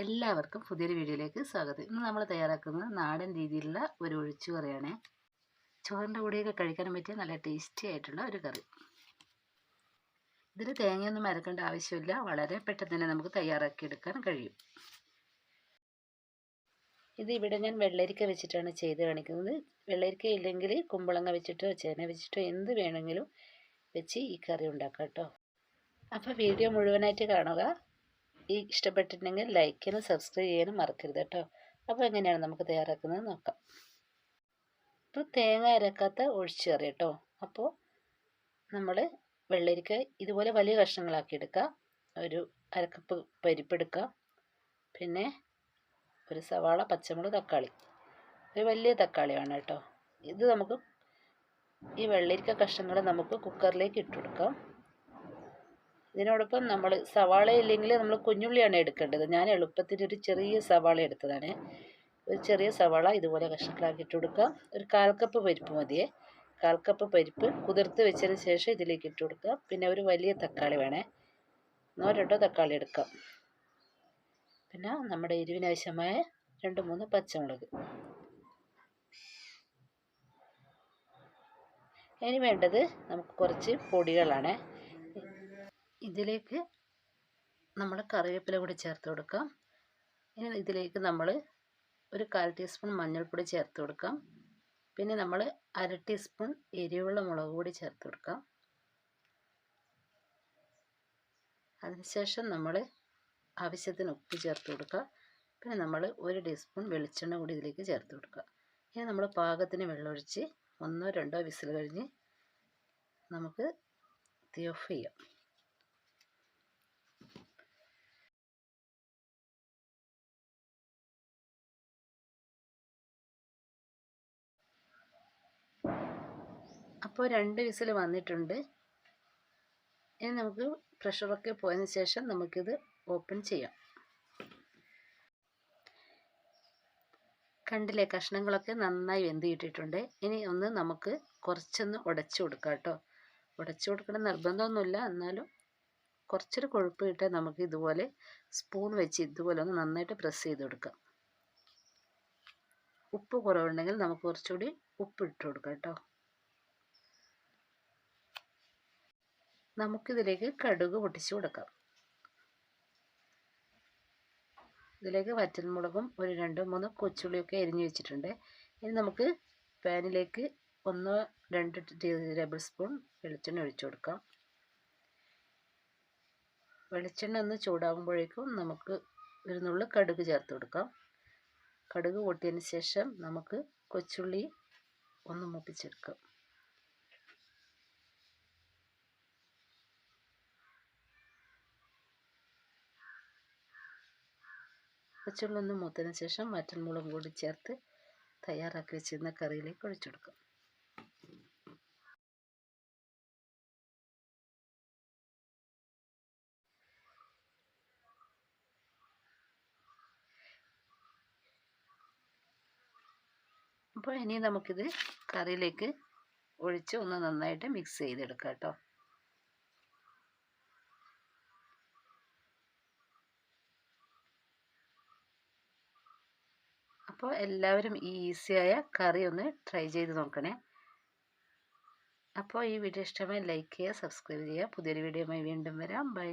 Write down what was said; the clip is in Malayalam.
എല്ലാവർക്കും പുതിയൊരു വീഡിയോയിലേക്ക് സ്വാഗതം. ഇന്ന് നമ്മൾ തയ്യാറാക്കുന്നത് നാടൻ രീതിയിലുള്ള ഒരു ഒഴിച്ചു കറിയാണ്. ചോറിന്റെ കൂടെയൊക്കെ കഴിക്കാൻ പറ്റിയ നല്ല ടേസ്റ്റി ആയിട്ടുള്ള ഒരു കറി. ഇതിൽ തേങ്ങയൊന്നും അരക്കേണ്ട ആവശ്യമില്ല. വളരെ പെട്ടെന്ന് തന്നെ നമുക്ക് തയ്യാറാക്കിയെടുക്കാൻ കഴിയും. ഇത് ഇവിടെ ഞാൻ വെള്ളരിക്ക വെച്ചിട്ടാണ് ചെയ്ത് കാണിക്കുന്നത്. വെള്ളരിക്ക ഇല്ലെങ്കിൽ കുമ്പളങ്ങ വെച്ചിട്ടോ ചേന വെച്ചിട്ടോ എന്ത് വേണമെങ്കിലും വെച്ച് ഈ കറി ഉണ്ടാക്കാം കേട്ടോ. അപ്പോൾ വീഡിയോ മുഴുവനായിട്ട് കാണുക. ഈ ഇഷ്ടപ്പെട്ടിട്ടുണ്ടെങ്കിൽ ലൈക്ക് ചെയ്യാനും സബ്സ്ക്രൈബ് ചെയ്യാനും മറക്കരുത് കേട്ടോ. അപ്പോൾ എങ്ങനെയാണ് നമുക്ക് തയ്യാറാക്കുന്നത് നോക്കാം. ഇപ്പോൾ തേങ്ങ അരക്കാത്ത ഒഴിച്ചു കറി കേട്ടോ. അപ്പോൾ നമ്മൾ വെള്ളരിക്ക ഇതുപോലെ വലിയ കഷ്ണങ്ങളാക്കി എടുക്കുക. ഒരു അരക്കപ്പ് പരിപ്പെടുക്കുക പിന്നെ ഒരു സവാള പച്ചമുളക് തക്കാളി. ഒരു വലിയ തക്കാളി വേണം കേട്ടോ. ഇത് നമുക്ക് ഈ വെള്ളരിക്ക കഷ്ണങ്ങൾ നമുക്ക് കുക്കറിലേക്ക് ഇട്ട് കൊടുക്കാം. ഇതിനോടൊപ്പം നമ്മൾ സവാള ഇല്ലെങ്കിൽ നമ്മൾ കുഞ്ഞുള്ളിയാണ് എടുക്കേണ്ടത്. ഞാൻ എളുപ്പത്തിന് ഒരു ചെറിയ സവാള എടുത്തതാണ്. ഒരു ചെറിയ സവാള ഇതുപോലെ കഷ്ണങ്ങളാക്കി ഇട്ട് കൊടുക്കുക ഒരു കാൽ കപ്പ് പരിപ്പ് മതിയേ കാൽ കപ്പ് പരിപ്പ് കുതിർത്ത് വെച്ചതിന് ശേഷം ഇതിലേക്ക് ഇട്ട് കൊടുക്കുക പിന്നെ ഒരു വലിയ തക്കാളി വേണേ. ഒന്നോ രണ്ടോ തക്കാളി എടുക്കാം. പിന്നെ നമ്മുടെ എരിവിനാവശ്യമായ രണ്ട് മൂന്ന് പച്ചമുളക്. ഇനി വേണ്ടത് നമുക്ക് കുറച്ച് പൊടികളാണ്. ഇതിലേക്ക് നമ്മൾ കറിവേപ്പില കൂടി ചേർത്ത് കൊടുക്കാം. ഇനി ഇതിലേക്ക് നമ്മൾ ഒരു കാൽ ടീസ്പൂൺ മഞ്ഞൾപ്പൊടി ചേർത്ത് കൊടുക്കാം. പിന്നെ നമ്മൾ അര ടീസ്പൂൺ എരിവുള്ള മുളക് കൂടി ചേർത്ത് കൊടുക്കാം. അതിനുശേഷം നമ്മൾ ആവശ്യത്തിന് ഉപ്പ് ചേർത്ത് കൊടുക്കുക. പിന്നെ നമ്മൾ ഒരു ടീസ്പൂൺ വെളിച്ചെണ്ണ കൂടി ഇതിലേക്ക് ചേർത്ത് കൊടുക്കുക. ഇനി നമ്മൾ പാകത്തിന് വെള്ളമൊഴിച്ച് ഒന്നോ രണ്ടോ വിസിൽ കഴിഞ്ഞ് നമുക്ക് തീ ഓഫ് ചെയ്യാം. അപ്പോൾ രണ്ട് വിസിൽ വന്നിട്ടുണ്ട്. ഇനി നമുക്ക് പ്രഷറൊക്കെ പോയതിന് ശേഷം നമുക്കിത് ഓപ്പൺ ചെയ്യാം. കണ്ടില്ലേ കഷ്ണങ്ങളൊക്കെ നന്നായി വെന്ത് കിട്ടിയിട്ടുണ്ട്. ഇനി ഒന്ന് നമുക്ക് കുറച്ചൊന്ന് ഉടച്ചു കൊടുക്കാം കേട്ടോ. ഉടച്ചു കൊടുക്കണം നിർബന്ധമൊന്നുമില്ല. എന്നാലും കുറച്ചൊരു കൊഴുപ്പ് കിട്ടാൻ നമുക്ക് ഇതുപോലെ സ്പൂൺ വെച്ച് ഇതുപോലെ ഒന്ന് നന്നായിട്ട് പ്രസ് ചെയ്ത് കൊടുക്കാം. ഉപ്പ് കുറവുണ്ടെങ്കിൽ നമുക്ക് കുറച്ചുകൂടി ഉപ്പ് ഇട്ട് കൊടുക്കാം കേട്ടോ. നമുക്കിതിലേക്ക് കടുക് പൊട്ടിച്ച് കൊടുക്കാം. ഇതിലേക്ക് വറ്റൽമുളകും ഒരു രണ്ട് മൂന്ന് കൊച്ചുള്ളിയൊക്കെ എരിഞ്ഞു വെച്ചിട്ടുണ്ട്. ഇനി നമുക്ക് പാനിലേക്ക് ഒന്ന് രണ്ട് ടേബിൾ സ്പൂൺ വെളിച്ചെണ്ണ ഒഴിച്ചു കൊടുക്കാം. വെളിച്ചെണ്ണ ഒന്ന് ചൂടാകുമ്പോഴേക്കും നമുക്ക് ഒരു നുള്ളു കടുക് ചേർത്ത് കൊടുക്കാം. കടുക് പൊട്ടിയതിന് ശേഷം നമുക്ക് കൊച്ചുള്ളി ഒന്ന് മൂപ്പിച്ചെടുക്കാം. കൊച്ചുള്ളി ഒന്ന് മൂത്തതിന് ശേഷം വറ്റൽമുളകും കൂടി ചേർത്ത് തയ്യാറാക്കി വെച്ചിരുന്ന കറിയിലേക്ക് ഒഴിച്ചെടുക്കും അപ്പോൾ ഇനി നമുക്കിത് കറിയിലേക്ക് ഒഴിച്ച് ഒന്ന് നന്നായിട്ട് മിക്സ് ചെയ്തെടുക്കാം കേട്ടോ. അപ്പോൾ എല്ലാവരും ഈ ഈസിയായ കറി ഒന്ന് ട്രൈ ചെയ്ത് നോക്കണേ. അപ്പോൾ ഈ വീഡിയോ ഇഷ്ടമായി ലൈക്ക് ചെയ്യുക സബ്സ്ക്രൈബ് ചെയ്യുക. പുതിയൊരു വീഡിയോയുമായി വീണ്ടും വരാം. ബൈ.